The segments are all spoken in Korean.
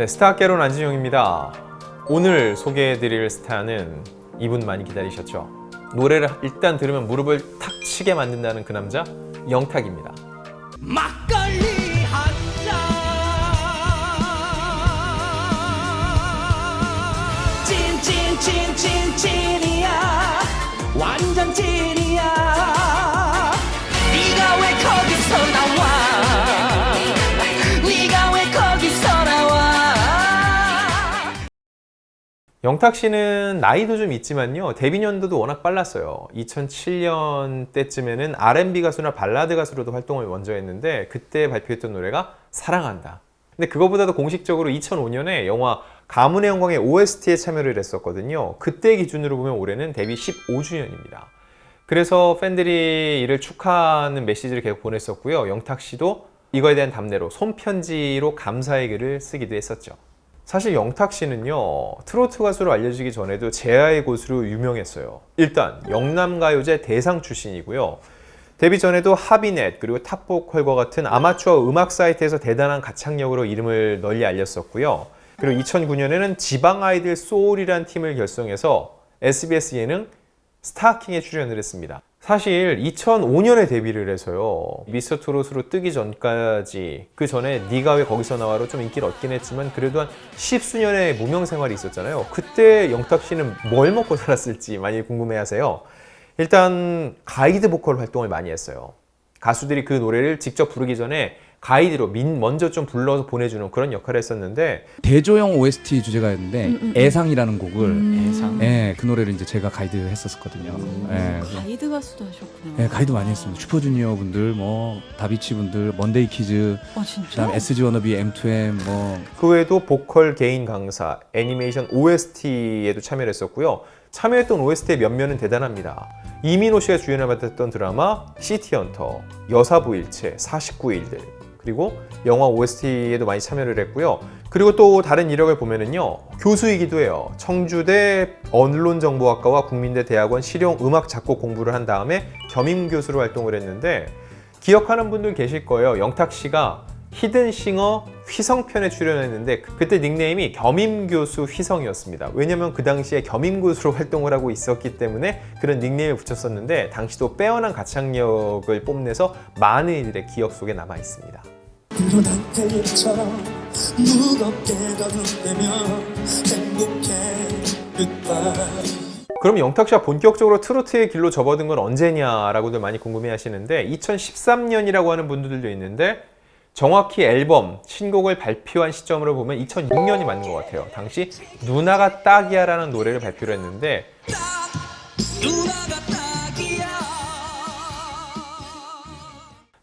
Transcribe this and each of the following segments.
네, 스타학개론 안진영입니다. 오늘 소개해드릴 스타는 이분 많이 기다리셨죠? 노래를 일단 들으면 무릎을 탁 치게 만든다는 그 남자 영탁입니다. 막걸리 한 잔 찐찐찐찐 찐이 영탁 씨는 나이도 좀 있지만요. 데뷔 연도도 워낙 빨랐어요. 2007년 때쯤에는 R&B 가수나 발라드 가수로도 활동을 먼저 했는데 그때 발표했던 노래가 사랑한다. 근데 그거보다도 공식적으로 2005년에 영화 가문의 영광의 OST에 참여를 했었거든요. 그때 기준으로 보면 올해는 데뷔 15주년입니다. 그래서 팬들이 이를 축하하는 메시지를 계속 보냈었고요. 영탁 씨도 이거에 대한 답례로 손편지로 감사의 글을 쓰기도 했었죠. 사실 영탁 씨는요 트로트 가수로 알려지기 전에도 제아의 곳으로 유명했어요. 일단 영남가요제 대상 출신이고요. 데뷔 전에도 하비넷 그리고 탑보컬과 같은 아마추어 음악 사이트에서 대단한 가창력으로 이름을 널리 알렸었고요. 그리고 2009년에는 지방 아이들 소울이란 팀을 결성해서 SBS 예능 스타킹에 출연을 했습니다. 사실 2005년에 데뷔를 해서요. 미스터 트롯으로 뜨기 전까지 그 전에 네가 왜 거기서 나와로 좀 인기를 얻긴 했지만 그래도 한 십수년의 무명 생활이 있었잖아요. 그때 영탁 씨는 뭘 먹고 살았을지 많이 궁금해하세요. 일단 가이드 보컬 활동을 많이 했어요. 가수들이 그 노래를 직접 부르기 전에 가이드로 민 먼저 좀 불러서 보내주는 그런 역할을 했었는데 대조영 OST 주제가였는데 애상이라는 곡을 예상 예, 그 노래를 이제 제가 가이드 했었었거든요. 예. 가이드 가수도 하셨구나. 예, 가이드 많이 했습니다. 슈퍼주니어 분들, 뭐 다비치 분들, 먼데이 키즈, 어 진짜? 그다음 SG 워너비, M2M, 뭐 그 외에도 보컬 개인 강사, 애니메이션 OST에도 참여를 했었고요. 참여했던 OST의 면면은 대단합니다. 이민호 씨가 주연을 맡았던 드라마 시티헌터, 여사부일체, 49일들, 그리고 영화 OST에도 많이 참여를 했고요. 그리고 또 다른 이력을 보면은요, 교수이기도 해요. 청주대 언론정보학과와 국민대 대학원 실용 음악 작곡 공부를 한 다음에 겸임 교수로 활동을 했는데 기억하는 분들 계실 거예요. 영탁 씨가 히든싱어 휘성편에 출연했는데 그- 그때 닉네임이 겸임교수 휘성이었습니다. 왜냐면 그 당시에 겸임교수로 활동을 하고 있었기 때문에 그런 닉네임을 붙였었는데 당시도 빼어난 가창력을 뽐내서 많은 이들의 기억 속에 남아 있습니다. 그럼 영탁 씨가 본격적으로 트로트의 길로 접어든 건 언제냐라고들 많이 궁금해 하시는데 2013년이라고 하는 분들도 있는데 정확히 앨범, 신곡을 발표한 시점으로 보면 2006년이 맞는 것 같아요. 당시 누나가 딱이야라는 노래를 발표를 했는데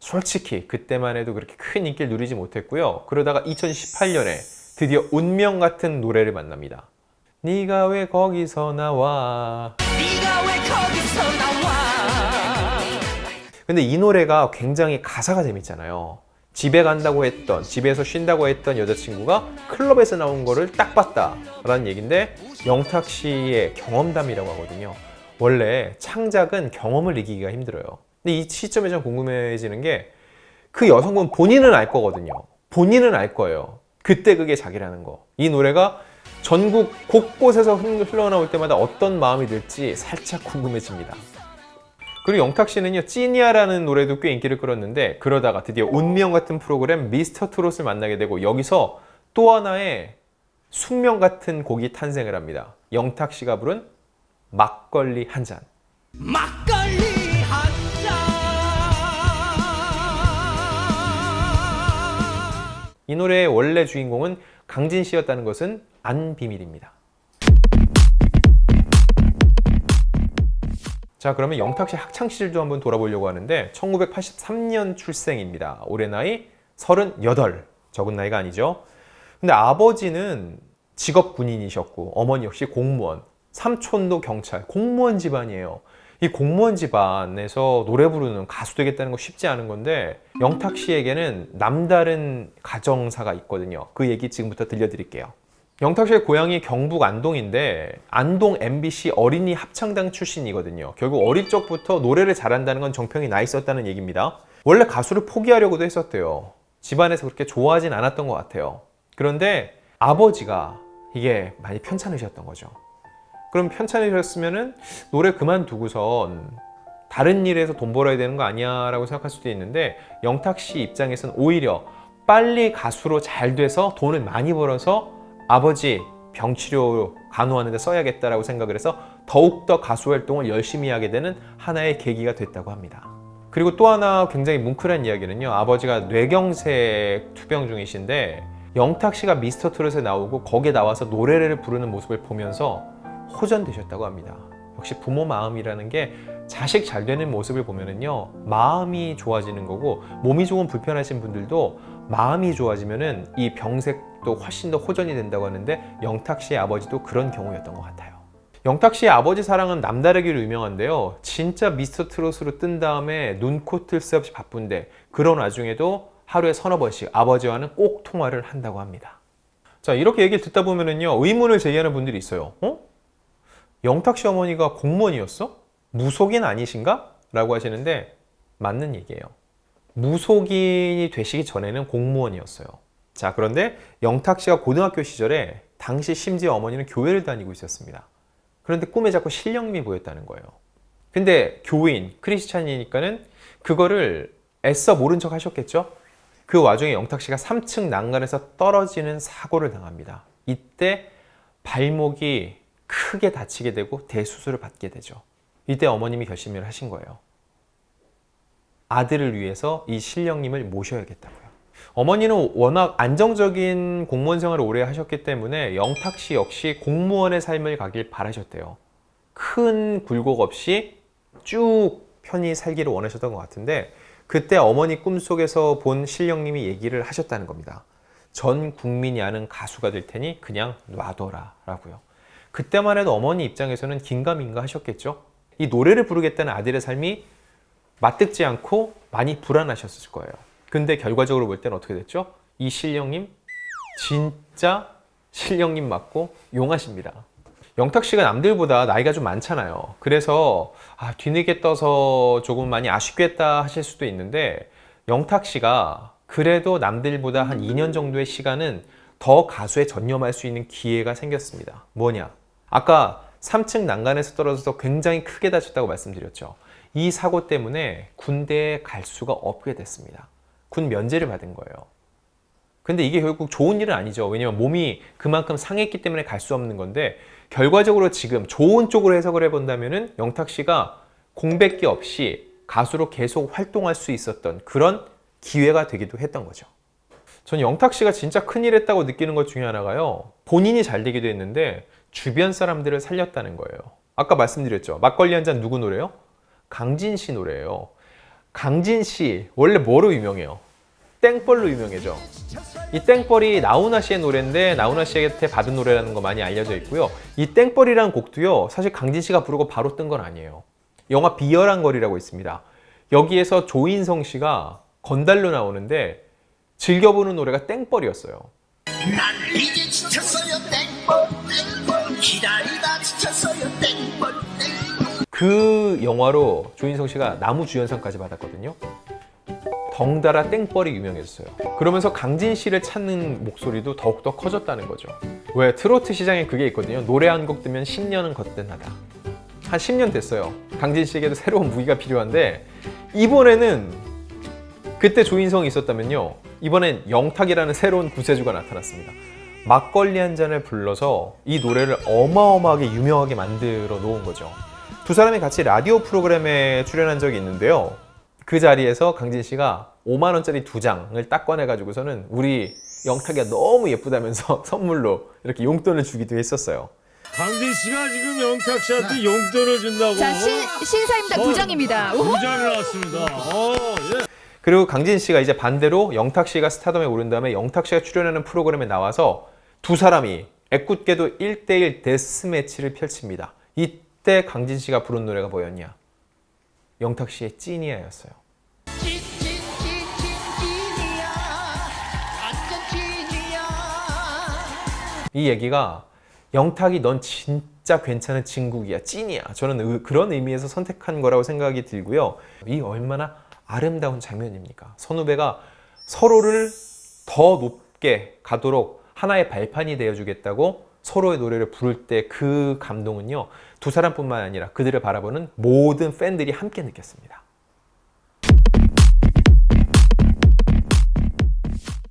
솔직히 그때만 해도 그렇게 큰 인기를 누리지 못했고요. 그러다가 2018년에 드디어 운명 같은 노래를 만납니다. 네가 왜 거기서 나와? 네가 왜 거기서 나와 근데 이 노래가 굉장히 가사가 재밌잖아요. 집에 간다고 했던, 집에서 쉰다고 했던 여자친구가 클럽에서 나온 거를 딱 봤다라는 얘기인데 영탁 씨의 경험담이라고 하거든요. 원래 창작은 경험을 이기기가 힘들어요. 근데 이 시점에 좀 궁금해지는 게 그 여성분 본인은 알 거거든요. 본인은 알 거예요. 그때 그게 자기라는 거. 이 노래가 전국 곳곳에서 흘- 흘러나올 때마다 어떤 마음이 들지 살짝 궁금해집니다. 그리고 영탁 씨는요 찐이야라는 노래도 꽤 인기를 끌었는데 그러다가 드디어 운명 같은 프로그램 미스터 트롯을 만나게 되고 여기서 또 하나의 숙명 같은 곡이 탄생을 합니다. 영탁 씨가 부른 막걸리 한 잔. 막걸리 한 잔 이 노래의 원래 주인공은 강진 씨였다는 것은 안 비밀입니다. 자, 그러면 영탁 씨 학창 시절 도 한번 돌아보려고 하는데 1983년 출생입니다. 올해 나이 38. 적은 나이가 아니죠. 근데 아버지는 직업 군인이셨고 어머니 역시 공무원, 삼촌도 경찰, 공무원 집안이에요. 이 공무원 집안에서 노래 부르는 가수 되겠다는 거 쉽지 않은 건데 영탁 씨에게는 남다른 가정사가 있거든요. 그 얘기 지금부터 들려드릴게요. 영탁 씨의 고향이 경북 안동인데 안동 MBC 어린이 합창단 출신이거든요. 결국 어릴 적부터 노래를 잘한다는 건 정평이 나 있었다는 얘기입니다. 원래 가수를 포기하려고도 했었대요. 집안에서 그렇게 좋아하진 않았던 것 같아요. 그런데 아버지가 이게 많이 편찮으셨던 거죠. 그럼 편찮으셨으면은 노래 그만두고선 다른 일에서 돈 벌어야 되는 거 아니야 라고 생각할 수도 있는데 영탁 씨 입장에서는 오히려 빨리 가수로 잘 돼서 돈을 많이 벌어서 아버지 병치료 간호하는 데 써야겠다라고 생각을 해서 더욱더 가수 활동을 열심히 하게 되는 하나의 계기가 됐다고 합니다. 그리고 또 하나 굉장히 뭉클한 이야기는요. 아버지가 뇌경색 투병 중이신데 영탁 씨가 미스터 트롯에 나오고 거기에 나와서 노래를 부르는 모습을 보면서 호전되셨다고 합니다. 역시 부모 마음이라는 게 자식 잘 되는 모습을 보면은요 마음이 좋아지는 거고 몸이 조금 불편하신 분들도 마음이 좋아지면은 이 병색 도 훨씬 더 호전이 된다고 하는데 영탁 씨의 아버지도 그런 경우였던 것 같아요. 영탁 씨의 아버지 사랑은 남다르기로 유명한데요. 진짜 미스터 트롯으로 뜬 다음에 눈코 뜰 새 없이 바쁜데 그런 와중에도 하루에 서너 번씩 아버지와는 꼭 통화를 한다고 합니다. 자 이렇게 얘기를 듣다 보면은요 의문을 제기하는 분들이 있어요. 어? 영탁 씨 어머니가 공무원이었어? 무속인 아니신가? 라고 하시는데 맞는 얘기예요. 무속인이 되시기 전에는 공무원이었어요. 자, 그런데 영탁 씨가 고등학교 시절에 당시 심지어 어머니는 교회를 다니고 있었습니다. 그런데 꿈에 자꾸 신령미 보였다는 거예요. 근데 교인, 크리스찬이니까는 그거를 애써 모른 척 하셨겠죠? 그 와중에 영탁 씨가 3층 난간에서 떨어지는 사고를 당합니다. 이때 발목이 크게 다치게 되고 대수술을 받게 되죠. 이때 어머님이 결심을 하신 거예요. 아들을 위해서 이 신령님을 모셔야겠다고요. 어머니는 워낙 안정적인 공무원 생활을 오래 하셨기 때문에 영탁 씨 역시 공무원의 삶을 가길 바라셨대요. 큰 굴곡 없이 쭉 편히 살기를 원하셨던 것 같은데 그때 어머니 꿈속에서 본 신령님이 얘기를 하셨다는 겁니다. 전 국민이 아는 가수가 될 테니 그냥 놔둬라 라고요. 그때만 해도 어머니 입장에서는 긴가민가 하셨겠죠? 이 노래를 부르겠다는 아들의 삶이 맞듣지 않고 많이 불안하셨을 거예요. 근데 결과적으로 볼 때는 어떻게 됐죠? 이 신령님 진짜 신령님 맞고 용하십니다. 영탁 씨가 남들보다 나이가 좀 많잖아요. 그래서 아, 뒤늦게 떠서 조금 많이 아쉽겠다 하실 수도 있는데 영탁 씨가 그래도 남들보다 한 2년 정도의 시간은 더 가수에 전념할 수 있는 기회가 생겼습니다. 뭐냐? 아까 3층 난간에서 떨어져서 굉장히 크게 다쳤다고 말씀드렸죠. 이 사고 때문에 군대에 갈 수가 없게 됐습니다. 군 면제를 받은 거예요. 근데 이게 결국 좋은 일은 아니죠. 왜냐면 몸이 그만큼 상했기 때문에 갈 수 없는 건데 결과적으로 지금 좋은 쪽으로 해석을 해본다면은 영탁 씨가 공백기 없이 가수로 계속 활동할 수 있었던 그런 기회가 되기도 했던 거죠. 전 영탁 씨가 진짜 큰일 했다고 느끼는 것 중에 하나가요. 본인이 잘 되기도 했는데 주변 사람들을 살렸다는 거예요. 아까 말씀드렸죠. 막걸리 한 잔 누구 노래요? 강진 씨 노래예요. 강진 씨 원래 뭐로 유명해요? 땡벌로 유명해져. 이 땡벌이 나훈아 씨의 노래인데 나훈아 씨한테 받은 노래라는 거 많이 알려져 있고요. 이 땡벌이라는 곡도요. 사실 강진 씨가 부르고 바로 뜬 건 아니에요. 영화 비열한 거리라고 있습니다. 여기에서 조인성 씨가 건달로 나오는데 즐겨보는 노래가 땡벌이었어요. 난 이제 지쳤어요 땡벌 기다리다 지쳤어요 땡벌 그 영화로 조인성 씨가 나무 주연상까지 받았거든요. 덩달아 땡벌이 유명해졌어요. 그러면서 강진 씨를 찾는 목소리도 더욱더 커졌다는 거죠. 왜 트로트 시장에 그게 있거든요. 노래 한곡 뜨면 10년은 거뜬하다. 한 10년 됐어요. 강진 씨에게도 새로운 무기가 필요한데 이번에는 그때 조인성이 있었다면요. 이번엔 영탁이라는 새로운 구세주가 나타났습니다. 막걸리 한 잔을 불러서 이 노래를 어마어마하게 유명하게 만들어 놓은 거죠. 두 사람이 같이 라디오 프로그램에 출연한 적이 있는데요. 그 자리에서 강진 씨가 5만 원짜리 두 장을 딱 꺼내 가지고서는 우리 영탁이가 너무 예쁘다면서 선물로 이렇게 용돈을 주기도 했었어요. 강진 씨가 지금 영탁 씨한테 용돈을 준다고. 자, 신, 신사입니다. 부장입니다. 우후. 부장을 났습니다. 어, 예. 그리고 강진 씨가 이제 반대로 영탁 씨가 스타덤에 오른 다음에 영탁 씨가 출연하는 프로그램에 나와서 두 사람이 애꿎게도 1대1 데스매치를 펼칩니다. 이 때 강진 씨가 부른 노래가 뭐였냐? 영탁 씨의 찐이야였어요. 이 얘기가 영탁이 넌 진짜 괜찮은 친구야 찐이야 저는 의- 그런 의미에서 선택한 거라고 생각이 들고요 이 얼마나 아름다운 장면입니까 선후배가 서로를 더 높게 가도록 하나의 발판이 되어주겠다고 서로의 노래를 부를 때 그 감동은요 두 사람뿐만 아니라 그들을 바라보는 모든 팬들이 함께 느꼈습니다.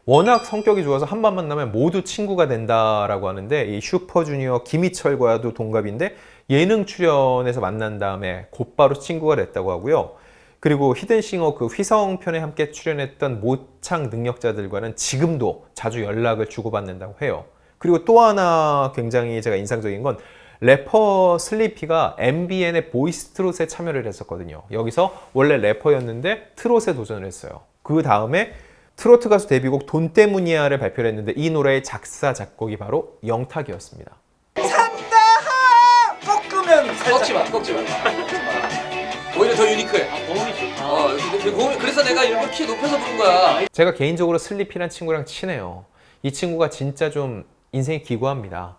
워낙 성격이 좋아서 한 번 만나면 모두 친구가 된다라고 하는데 이 슈퍼주니어 김희철과도 동갑인데 예능 출연에서 만난 다음에 곧바로 친구가 됐다고 하고요. 그리고 히든싱어 그 휘성 편에 함께 출연했던 모창 능력자들과는 지금도 자주 연락을 주고받는다고 해요. 그리고 또 하나 굉장히 제가 인상적인 건 래퍼 슬리피가 MBN의 보이스 트롯에 참여를 했었거든요. 여기서 원래 래퍼였는데 트롯에 도전을 했어요. 그 다음에 트로트 가수 데뷔곡 돈 때문이야를 발표를 했는데 이 노래의 작사 작곡이 바로 영탁이었습니다. 꺾지 마, 꺾지 마. 더 유니크해. 어, 근데 그- 그래서 내가 일부러 키 높여서 부른 거야. 제가 개인적으로 슬리피란 친구랑 친해요. 이 친구가 진짜 좀 인생이 기구합니다.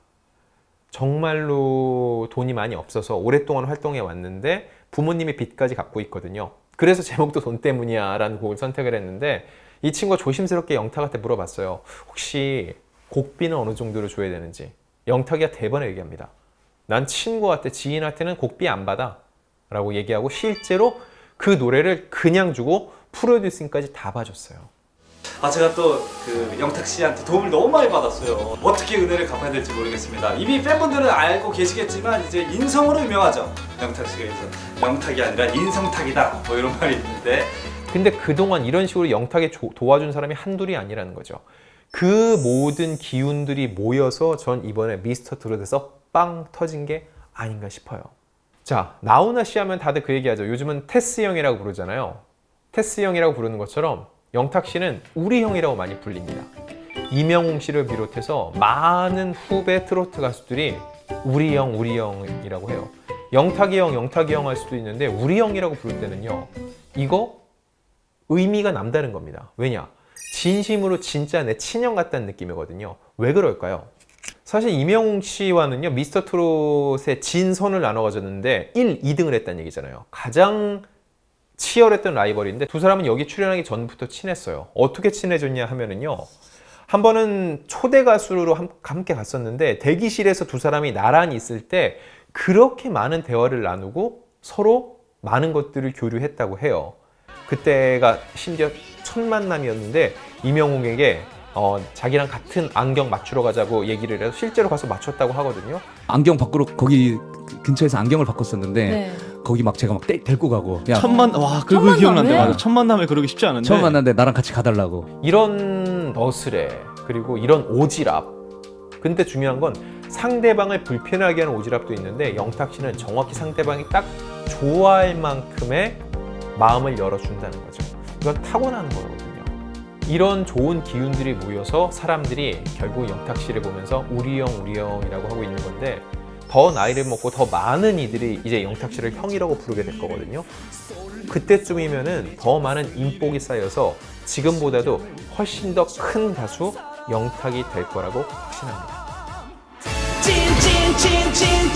정말로 돈이 많이 없어서 오랫동안 활동해 왔는데 부모님의 빚까지 갖고 있거든요. 그래서 제목도 돈 때문이야 라는 곡을 선택을 했는데 이 친구가 조심스럽게 영탁한테 물어봤어요. 혹시 곡비는 어느 정도로 줘야 되는지. 영탁이가 대번에 얘기합니다. 난 친구한테 지인한테는 곡비 안 받아 라고 얘기하고 실제로 그 노래를 그냥 주고 프로듀싱까지 다 봐줬어요. 아 제가 또 그 영탁 씨한테 도움을 너무 많이 받았어요. 어떻게 은혜를 갚아야 될지 모르겠습니다. 이미 팬분들은 알고 계시겠지만 이제 인성으로 유명하죠. 영탁 씨가 그래서 영탁이 아니라 인성탁이다 뭐 이런 말이 있는데 근데 그동안 이런 식으로 영탁에 조- 도와준 사람이 한둘이 아니라는 거죠. 그 모든 기운들이 모여서 전 이번에 미스터 트롯에서 빵 터진 게 아닌가 싶어요. 자, 나훈아 씨 하면 다들 그 얘기하죠. 요즘은 테스 형이라고 부르잖아요. 테스 형이라고 부르는 것처럼 영탁 씨는 우리 형이라고 많이 불립니다. 이명웅 씨를 비롯해서 많은 후배 트로트 가수들이 우리 형, 우리 형이라고 해요. 영탁이 형, 영탁이 형 할 수도 있는데 우리 형이라고 부를 때는요. 이거 의미가 남다른 겁니다. 왜냐? 진심으로 진짜 내 친형 같다는 느낌이거든요. 왜 그럴까요? 사실 이명웅 씨와는요, 미스터 트롯의 진선을 나눠 가졌는데 1, 2등을 했다는 얘기잖아요. 가장 치열했던 라이벌인데 두 사람은 여기 출연하기 전부터 친했어요. 어떻게 친해졌냐 하면은요. 한 번은 초대 가수로 함- 함께 갔었는데 대기실에서 두 사람이 나란히 있을 때 그렇게 많은 대화를 나누고 서로 많은 것들을 교류했다고 해요. 그때가 심지어 첫 만남이었는데 이명웅에게 어, 자기랑 같은 안경 맞추러 가자고 얘기를 해서 실제로 가서 맞췄다고 하거든요. 안경 밖으로 거기 근처에서 안경을 바꿨었는데 네. 거기 막 제가 막 데, 데리고 가고 야 천만 와 첫 그거 기억난다. 만남에? 맞아. 첫 만남에 그러기 쉽지 않은데. 처음 만났는데 나랑 같이 가달라고 이런 너스레 그리고 이런 오지랖 근데 중요한 건 상대방을 불편하게 하는 오지랖도 있는데 영탁 씨는 정확히 상대방이 딱 좋아할 만큼의 마음을 열어준다는 거죠 이건 타고나는 거거든요 이런 좋은 기운들이 모여서 사람들이 결국 영탁 씨를 보면서 우리 형 우리 형이라고 하고 있는 건데 더 나이를 먹고 더 많은 이들이 이제 영탁 씨를 형이라고 부르게 될 거거든요 그때쯤이면은 더 많은 인복이 쌓여서 지금보다도 훨씬 더 큰 가수 영탁이 될 거라고 확신합니다. 찐찐찐